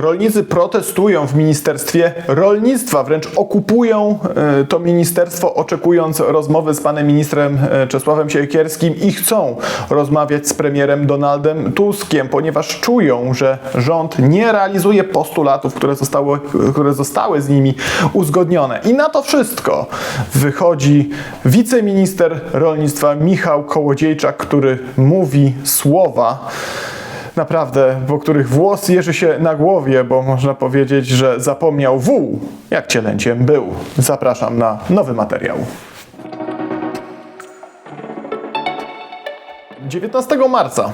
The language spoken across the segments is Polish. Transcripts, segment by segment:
Rolnicy protestują w Ministerstwie Rolnictwa, wręcz okupują e, to ministerstwo, oczekując rozmowy z panem ministrem e, Czesławem Siekierskim i chcą rozmawiać z premierem Donaldem Tuskiem, ponieważ czują, że rząd nie realizuje postulatów, które zostały, które zostały z nimi uzgodnione. I na to wszystko wychodzi wiceminister rolnictwa Michał Kołodziejczak, który mówi słowa, naprawdę, po których włos jeży się na głowie, bo można powiedzieć, że zapomniał wół, jak cielęciem był. Zapraszam na nowy materiał. 19 marca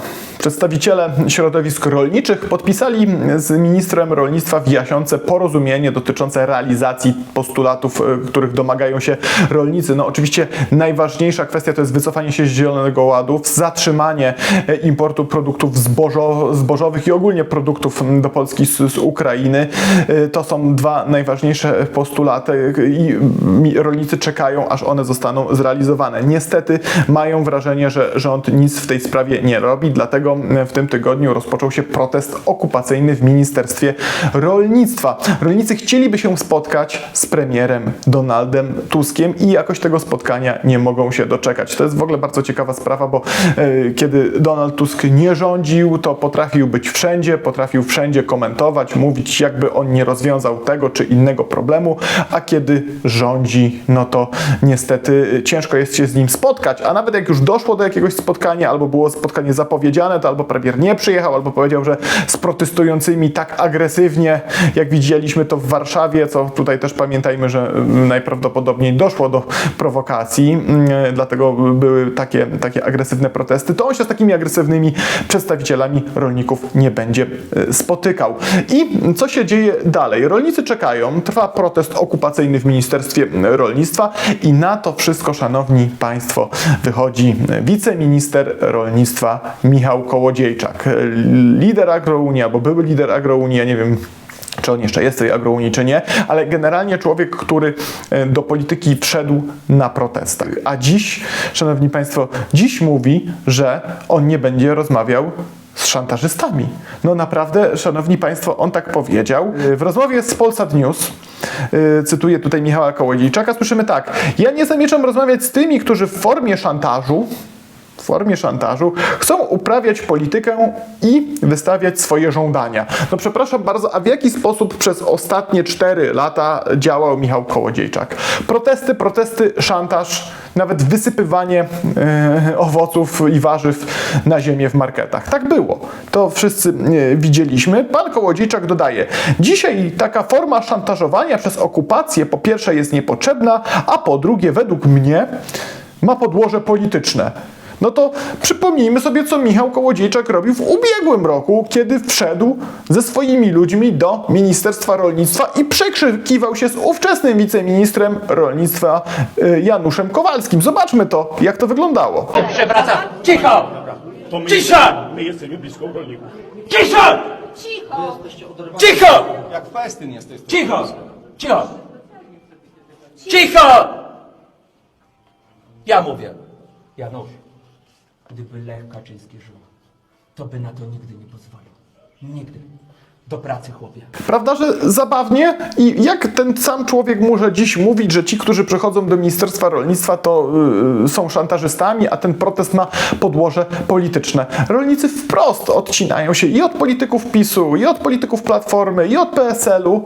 przedstawiciele środowisk rolniczych podpisali z ministrem rolnictwa w Jasionce porozumienie dotyczące realizacji postulatów, e, których domagają się rolnicy. No oczywiście najważniejsza kwestia to jest wycofanie się z Zielonego Ładu, zatrzymanie e, importu produktów zbożo, zbożowych i ogólnie produktów do Polski z, z Ukrainy. E, To są dwa najważniejsze postulaty i rolnicy czekają, aż one zostaną zrealizowane. Niestety mają wrażenie, że rząd nic w tej sprawie nie robi, dlatego w tym tygodniu rozpoczął się protest okupacyjny w Ministerstwie Rolnictwa. Rolnicy chcieliby się spotkać z premierem Donaldem Tuskiem i jakoś tego spotkania nie mogą się doczekać. To jest w ogóle bardzo ciekawa sprawa, bo e, kiedy Donald Tusk nie rządził, to potrafił być wszędzie, potrafił wszędzie komentować, mówić, jakby on nie rozwiązał tego czy innego problemu, a kiedy rządzi, no to niestety ciężko jest się z nim spotkać, a nawet jak już doszło do jakiegoś spotkania, albo było spotkanie zapowiedziane, albo premier nie przyjechał, albo powiedział, że z protestującymi tak agresywnie, jak widzieliśmy to w Warszawie, co tutaj też pamiętajmy, że mm, najprawdopodobniej doszło do prowokacji, mm, dlatego były takie, takie agresywne protesty, to on się z takimi agresywnymi przedstawicielami rolników nie będzie e, spotykał. I co się dzieje dalej? Rolnicy czekają, trwa protest okupacyjny w Ministerstwie Rolnictwa i na to wszystko, szanowni państwo, wychodzi wiceminister rolnictwa Michał Kołodziejczak. Lider Agrounii, albo były lider Agrounii, ja nie wiem, czy on jeszcze jest w tej agrounii, czy nie, ale generalnie człowiek, który e, do polityki wszedł na protestach. A dziś, szanowni państwo, dziś mówi, że on nie będzie rozmawiał z szantażystami. No naprawdę, szanowni państwo, on tak powiedział. W rozmowie z Polsat News, cytuję tutaj Michała Kołodziejczaka, słyszymy tak. Ja nie zamierzam rozmawiać z tymi, którzy w formie szantażu w formie szantażu chcą uprawiać politykę i wystawiać swoje żądania. No przepraszam bardzo, a w jaki sposób przez ostatnie 4 lata działał Michał Kołodziejczak? Protesty, protesty, szantaż, nawet wysypywanie e, owoców i warzyw na ziemię w marketach. Tak było. To wszyscy e, widzieliśmy. Pan Kołodziejczak dodaje, dzisiaj taka forma szantażowania przez okupację po pierwsze jest niepotrzebna, a po drugie według mnie ma podłoże polityczne. No to przypomnijmy sobie, co Michał Kołodziejczak robił w ubiegłym roku, kiedy wszedł ze swoimi ludźmi do Ministerstwa Rolnictwa i przekrzykiwał się z ówczesnym wiceministrem rolnictwa y, Januszem Kowalskim. Zobaczmy to, jak to wyglądało. Przewracam. Cicho! To my, Cisza! my jesteśmy blisko rolników. Cicho! Cicho! Jak festyn jest, to jest Cicho! Cicho! Cicho! Ja mówię. Janusz, gdyby Lech Kaczyński żył, to by na to nigdy nie pozwolił. Nigdy. Do pracy, chłopie. Prawda, że zabawnie? I jak ten sam człowiek może dziś mówić, że ci, którzy przychodzą do Ministerstwa Rolnictwa, to y, są szantażystami, a ten protest ma podłoże polityczne. Rolnicy wprost odcinają się i od polityków PiSu, i od polityków Platformy, i od PSL-u.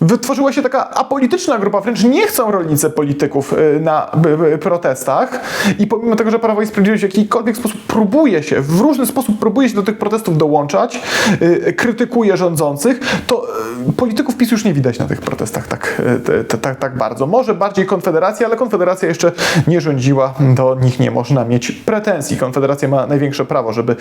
Wytworzyła się taka apolityczna grupa, wręcz nie chcą rolnicy polityków y, na protestach i pomimo tego, że Prawo i Sprawiedliwość w jakikolwiek sposób próbuje się, w różny sposób próbuje się do tych protestów dołączać, y, krytykuje rządzących, to y, polityków PiS już nie widać na tych protestach tak, tak, tak bardzo. Może bardziej Konfederacja, ale Konfederacja jeszcze nie rządziła, do nich nie można mieć pretensji. Konfederacja ma największe prawo, żeby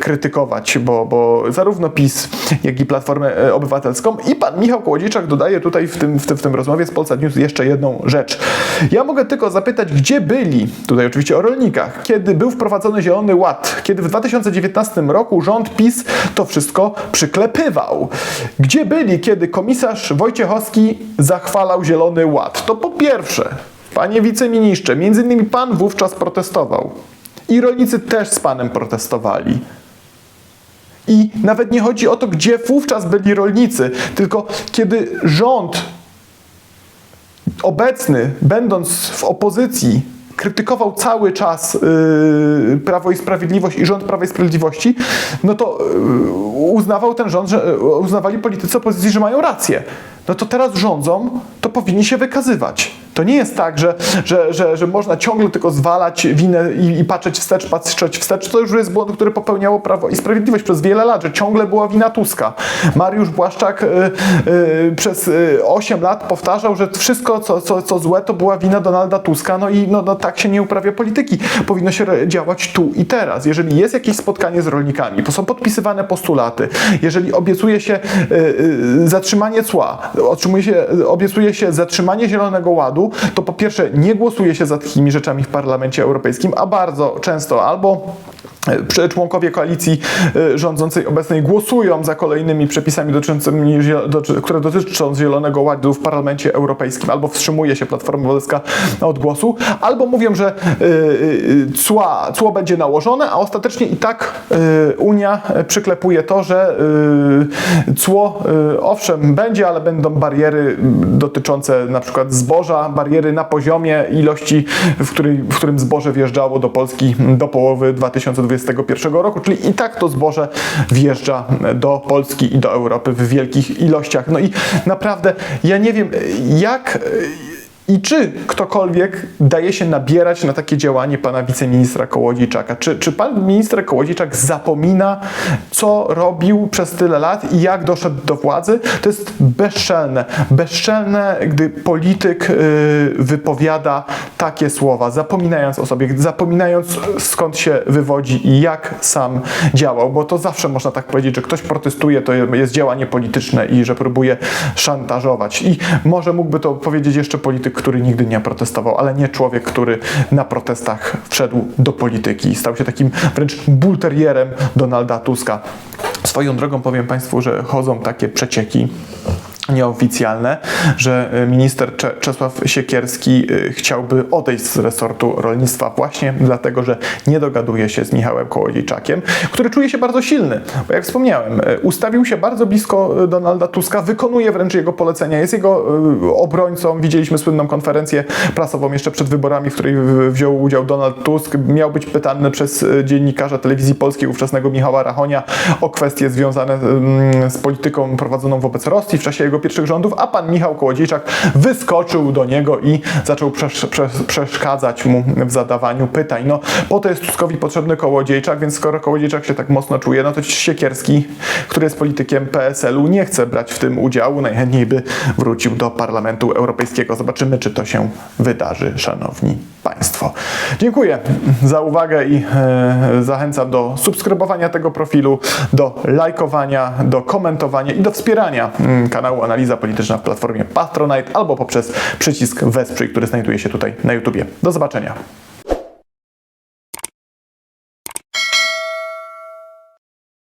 krytykować, bo, bo zarówno PiS, jak i Platformę Obywatelską i pan Michał Kołodziejczak dodaje tutaj w tym, w tym, w tym rozmowie z Polsat News jeszcze jedną rzecz. Ja mogę tylko zapytać, gdzie byli, tutaj oczywiście o rolnikach, kiedy był wprowadzony Zielony Ład, kiedy w 2019 roku rząd PiS to wszystko przyklepywał. Gdzie byli, kiedy komisarz Wojciechowski zachwalał Zielony Ład? To po pierwsze, panie wiceministrze, między innymi pan wówczas protestował. I rolnicy też z panem protestowali. I nawet nie chodzi o to, gdzie wówczas byli rolnicy, tylko kiedy rząd obecny, będąc w opozycji, krytykował cały czas yy, Prawo i Sprawiedliwość i rząd Prawa i Sprawiedliwości, no to yy, uznawał ten rząd, że, yy, uznawali politycy opozycji, że mają rację. No to teraz rządzą, to powinni się wykazywać. To nie jest tak, że, że, że, że można ciągle tylko zwalać winę i, i patrzeć wstecz, patrzeć wstecz. To już jest błąd, który popełniało Prawo i Sprawiedliwość przez wiele lat, że ciągle była wina Tuska. Mariusz Błaszczak y, y, przez y, 8 lat powtarzał, że wszystko, co, co, co złe, to była wina Donalda Tuska. No i no, no, tak się nie uprawia polityki. Powinno się działać tu i teraz. Jeżeli jest jakieś spotkanie z rolnikami, to są podpisywane postulaty. Jeżeli obiecuje się y, y, zatrzymanie cła, otrzymuje się, obiecuje się zatrzymanie Zielonego Ładu, to po pierwsze nie głosuje się za takimi rzeczami w Parlamencie Europejskim, a bardzo często albo członkowie koalicji e, rządzącej obecnej głosują za kolejnymi przepisami dotyczącymi, które dotyczą Zielonego Ładu w Parlamencie Europejskim, albo wstrzymuje się Platforma Obywatelska od głosu, albo mówią, że y, y, cła, cło będzie nałożone, a ostatecznie i tak Unia przyklepuje to, że cło owszem będzie, ale będą bariery dotyczące na przykład zboża, bariery na poziomie ilości, w, której, w którym zboże wjeżdżało do Polski do połowy 2021 roku, czyli i tak to zboże wjeżdża do Polski i do Europy w wielkich ilościach. No i naprawdę ja nie wiem jak i czy ktokolwiek daje się nabierać na takie działanie pana wiceministra Kołodziejczaka? Czy, czy pan minister Kołodziejczak zapomina, co robił przez tyle lat i jak doszedł do władzy? To jest bezczelne. Bezczelne, gdy polityk yy, wypowiada takie słowa, zapominając o sobie, zapominając skąd się wywodzi i jak sam działał, bo to zawsze można tak powiedzieć, że ktoś protestuje, to jest działanie polityczne i że próbuje szantażować. I może mógłby to powiedzieć jeszcze polityk, który nigdy nie protestował, ale nie człowiek, który na protestach wszedł do polityki i stał się takim wręcz bulterierem Donalda Tuska. Swoją drogą powiem Państwu, że chodzą takie przecieki nieoficjalne, że y, minister Cze- Czesław Siekierski y, chciałby odejść z resortu rolnictwa właśnie dlatego, że nie dogaduje się z Michałem Kołodziejczakiem, który czuje się bardzo silny, bo jak wspomniałem, y, ustawił się bardzo blisko Donalda Tuska, wykonuje wręcz jego polecenia, jest jego obrońcą. Widzieliśmy słynną konferencję prasową jeszcze przed wyborami, w której wziął udział Donald Tusk. Miał być pytany przez dziennikarza telewizji polskiej, ówczesnego Michała Rachonia, o kwestie związane mm, z polityką prowadzoną wobec Rosji w czasie jego pierwszych rządów, a pan Michał Kołodziejczak wyskoczył do niego i zaczął przesz- przesz- przeszkadzać mu w zadawaniu pytań. No, po to jest Tuskowi potrzebny Kołodziejczak, więc skoro Kołodziejczak się tak mocno czuje, no to Siekierski, który jest politykiem PSL-u, nie chce brać w tym udziału, najchętniej by wrócił do Parlamentu Europejskiego. Zobaczymy, czy to się wydarzy, szanowni Państwo. Dziękuję za uwagę i e, zachęcam do subskrybowania tego profilu, do lajkowania, do komentowania i do wspierania mm, kanału Analiza Polityczna w platformie Patronite albo poprzez przycisk Wesprzyj, który znajduje się tutaj na YouTubie. Do zobaczenia.